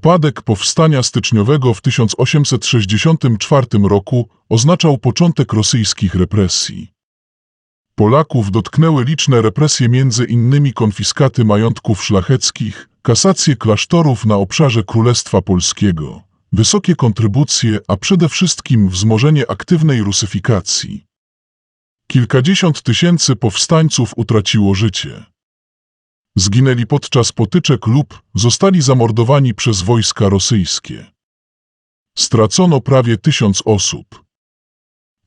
Upadek powstania styczniowego w 1864 roku oznaczał początek rosyjskich represji. Polaków dotknęły liczne represje między innymi konfiskaty majątków szlacheckich, kasacje klasztorów na obszarze Królestwa Polskiego, wysokie kontrybucje, a przede wszystkim wzmożenie aktywnej rusyfikacji. Kilkadziesiąt tysięcy powstańców utraciło życie. Zginęli podczas potyczek lub zostali zamordowani przez wojska rosyjskie. Stracono prawie tysiąc osób.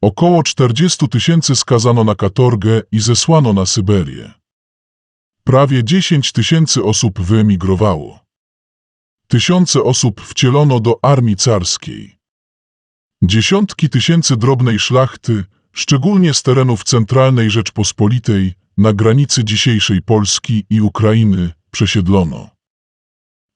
Około 40 tysięcy skazano na katorgę i zesłano na Syberię. Prawie 10 tysięcy osób wyemigrowało. Tysiące osób wcielono do armii carskiej. Dziesiątki tysięcy drobnej szlachty, szczególnie z terenów centralnej Rzeczpospolitej, na granicy dzisiejszej Polski i Ukrainy, przesiedlono.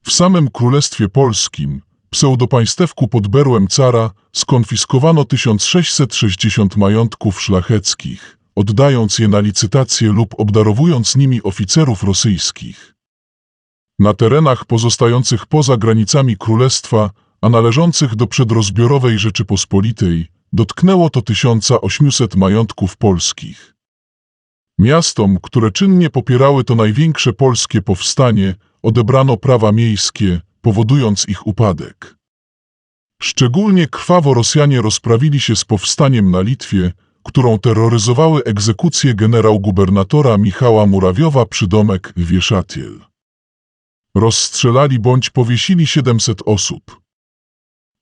W samym Królestwie Polskim, pseudopaństewku pod berłem cara, skonfiskowano 1660 majątków szlacheckich, oddając je na licytację lub obdarowując nimi oficerów rosyjskich. Na terenach pozostających poza granicami królestwa, a należących do przedrozbiorowej Rzeczypospolitej, dotknęło to 1800 majątków polskich. Miastom, które czynnie popierały to największe polskie powstanie, odebrano prawa miejskie, powodując ich upadek. Szczególnie krwawo Rosjanie rozprawili się z powstaniem na Litwie, którą terroryzowały egzekucje generał-gubernatora Michała Murawiowa przydomek Wieszatiel. Rozstrzelali bądź powiesili 700 osób.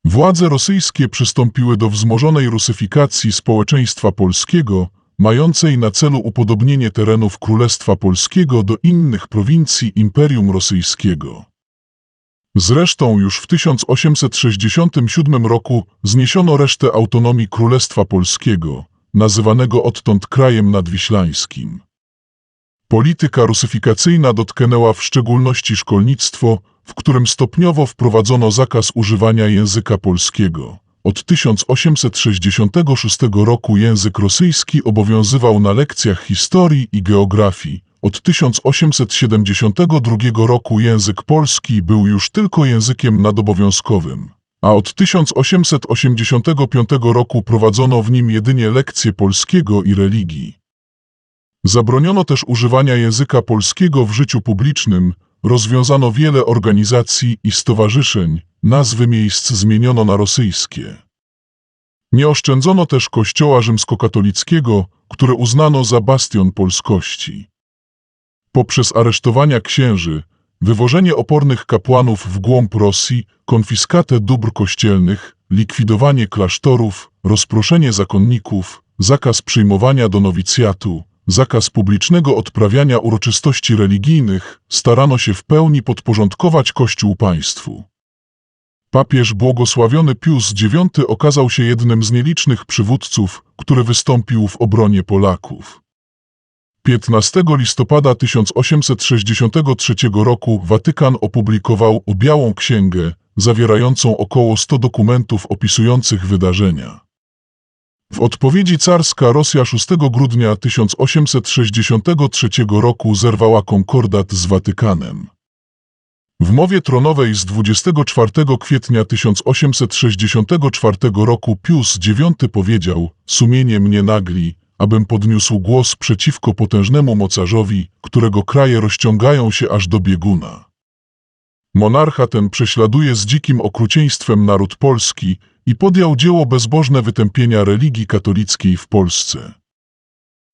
Władze rosyjskie przystąpiły do wzmożonej rusyfikacji społeczeństwa polskiego, mającej na celu upodobnienie terenów Królestwa Polskiego do innych prowincji Imperium Rosyjskiego. Zresztą już w 1867 roku zniesiono resztę autonomii Królestwa Polskiego, nazywanego odtąd krajem nadwiślańskim. Polityka rusyfikacyjna dotknęła w szczególności szkolnictwo, w którym stopniowo wprowadzono zakaz używania języka polskiego. Od 1866 roku język rosyjski obowiązywał na lekcjach historii i geografii. Od 1872 roku język polski był już tylko językiem nadobowiązkowym, a od 1885 roku prowadzono w nim jedynie lekcje polskiego i religii. Zabroniono też używania języka polskiego w życiu publicznym, rozwiązano wiele organizacji i stowarzyszeń, nazwy miejsc zmieniono na rosyjskie. Nie oszczędzono też kościoła rzymskokatolickiego, które uznano za bastion polskości. Poprzez aresztowania księży, wywożenie opornych kapłanów w głąb Rosji, konfiskatę dóbr kościelnych, likwidowanie klasztorów, rozproszenie zakonników, zakaz przyjmowania do nowicjatu, zakaz publicznego odprawiania uroczystości religijnych, starano się w pełni podporządkować Kościół państwu. Papież błogosławiony Pius IX okazał się jednym z nielicznych przywódców, który wystąpił w obronie Polaków. 15 listopada 1863 roku Watykan opublikował Białą Księgę, zawierającą około 100 dokumentów opisujących wydarzenia. W odpowiedzi carska Rosja 6 grudnia 1863 roku zerwała konkordat z Watykanem. W mowie tronowej z 24 kwietnia 1864 roku Pius IX powiedział: Sumienie mnie nagli, abym podniósł głos przeciwko potężnemu mocarzowi, którego kraje rozciągają się aż do bieguna. Monarcha ten prześladuje z dzikim okrucieństwem naród polski i podjął dzieło bezbożne wytępienia religii katolickiej w Polsce.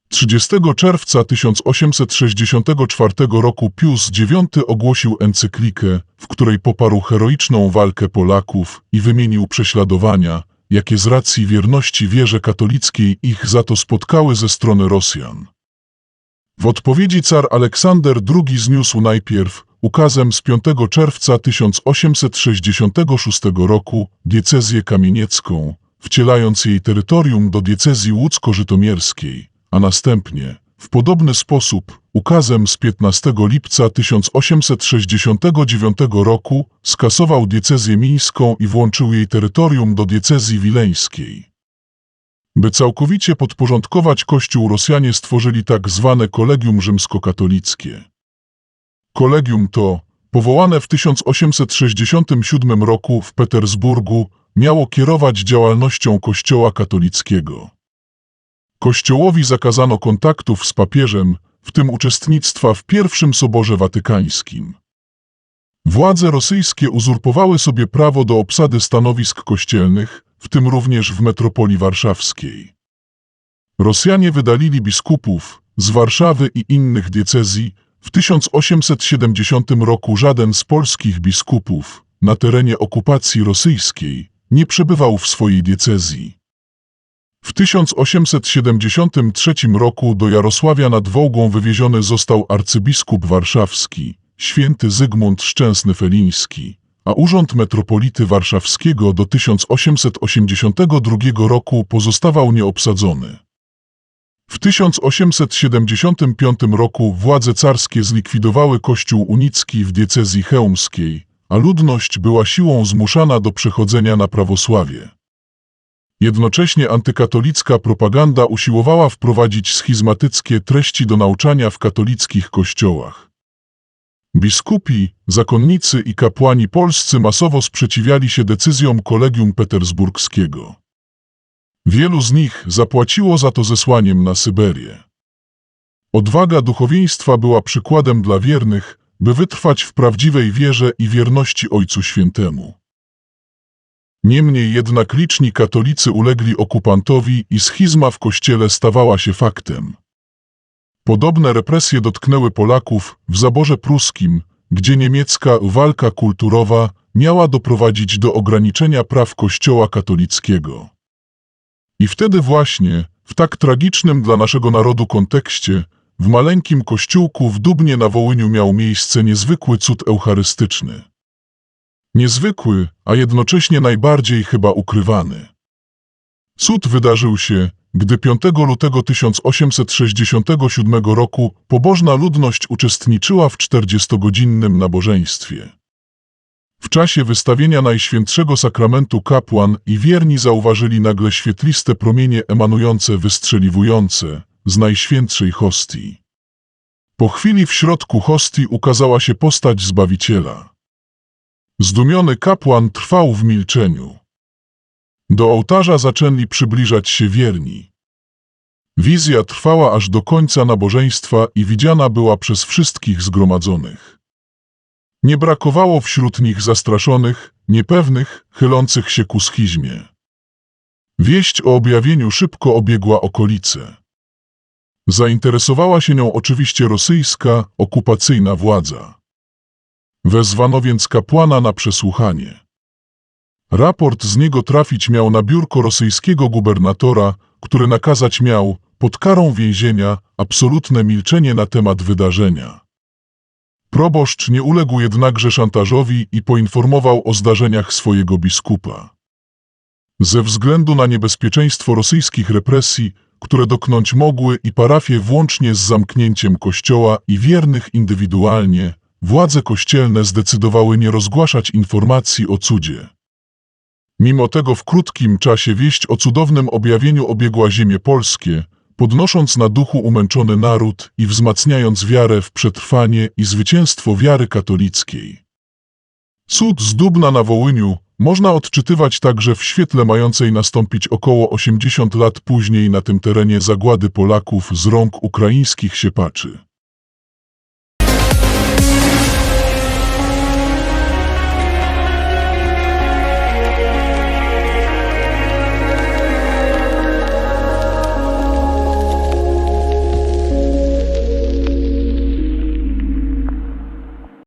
30 czerwca 1864 roku Pius IX ogłosił encyklikę, w której poparł heroiczną walkę Polaków i wymienił prześladowania, jakie z racji wierności wierze katolickiej ich za to spotkały ze strony Rosjan. W odpowiedzi car Aleksander II zniósł najpierw ukazem z 5 czerwca 1866 roku diecezję kamieniecką, wcielając jej terytorium do diecezji łódzko-żytomierskiej, a następnie, w podobny sposób, ukazem z 15 lipca 1869 roku skasował diecezję mińską i włączył jej terytorium do diecezji wileńskiej. By całkowicie podporządkować Kościół Rosjanie stworzyli tak zwane Kolegium Rzymskokatolickie. Kolegium to, powołane w 1867 roku w Petersburgu, miało kierować działalnością Kościoła katolickiego. Kościołowi zakazano kontaktów z papieżem, w tym uczestnictwa w pierwszym Soborze Watykańskim. Władze rosyjskie uzurpowały sobie prawo do obsady stanowisk kościelnych, w tym również w metropolii warszawskiej. Rosjanie wydalili biskupów z Warszawy i innych diecezji. W 1870 roku żaden z polskich biskupów na terenie okupacji rosyjskiej nie przebywał w swojej diecezji. W 1873 roku do Jarosławia nad Wołgą wywieziony został arcybiskup warszawski, święty Zygmunt Szczęsny-Feliński, a urząd metropolity warszawskiego do 1882 roku pozostawał nieobsadzony. W 1875 roku władze carskie zlikwidowały kościół unicki w diecezji chełmskiej, a ludność była siłą zmuszana do przechodzenia na prawosławie. Jednocześnie antykatolicka propaganda usiłowała wprowadzić schizmatyckie treści do nauczania w katolickich kościołach. Biskupi, zakonnicy i kapłani polscy masowo sprzeciwiali się decyzjom Kolegium Petersburskiego. Wielu z nich zapłaciło za to zesłaniem na Syberię. Odwaga duchowieństwa była przykładem dla wiernych, by wytrwać w prawdziwej wierze i wierności Ojcu Świętemu. Niemniej jednak liczni katolicy ulegli okupantowi i schizma w kościele stawała się faktem. Podobne represje dotknęły Polaków w zaborze pruskim, gdzie niemiecka walka kulturowa miała doprowadzić do ograniczenia praw Kościoła katolickiego. I wtedy właśnie, w tak tragicznym dla naszego narodu kontekście, w maleńkim kościółku w Dubnie na Wołyniu miał miejsce niezwykły cud eucharystyczny. Niezwykły, a jednocześnie najbardziej chyba ukrywany. Cud wydarzył się, gdy 5 lutego 1867 roku pobożna ludność uczestniczyła w 40-godzinnym nabożeństwie. W czasie wystawienia Najświętszego Sakramentu kapłan i wierni zauważyli nagle świetliste promienie emanujące, wystrzeliwujące z Najświętszej hostii. Po chwili w środku hostii ukazała się postać Zbawiciela. Zdumiony kapłan trwał w milczeniu. Do ołtarza zaczęli przybliżać się wierni. Wizja trwała aż do końca nabożeństwa i widziana była przez wszystkich zgromadzonych. Nie brakowało wśród nich zastraszonych, niepewnych, chylących się ku schizmie. Wieść o objawieniu szybko obiegła okolice. Zainteresowała się nią oczywiście rosyjska, okupacyjna władza. Wezwano więc kapłana na przesłuchanie. Raport z niego trafić miał na biurko rosyjskiego gubernatora, który nakazać miał, pod karą więzienia, absolutne milczenie na temat wydarzenia. Proboszcz nie uległ jednakże szantażowi i poinformował o zdarzeniach swojego biskupa. Ze względu na niebezpieczeństwo rosyjskich represji, które doknąć mogły i parafie włącznie z zamknięciem kościoła i wiernych indywidualnie, władze kościelne zdecydowały nie rozgłaszać informacji o cudzie. Mimo tego w krótkim czasie wieść o cudownym objawieniu obiegła ziemię polskie, podnosząc na duchu umęczony naród i wzmacniając wiarę w przetrwanie i zwycięstwo wiary katolickiej. Cud z Dubna na Wołyniu można odczytywać także w świetle mającej nastąpić około 80 lat później na tym terenie zagłady Polaków z rąk ukraińskich siepaczy.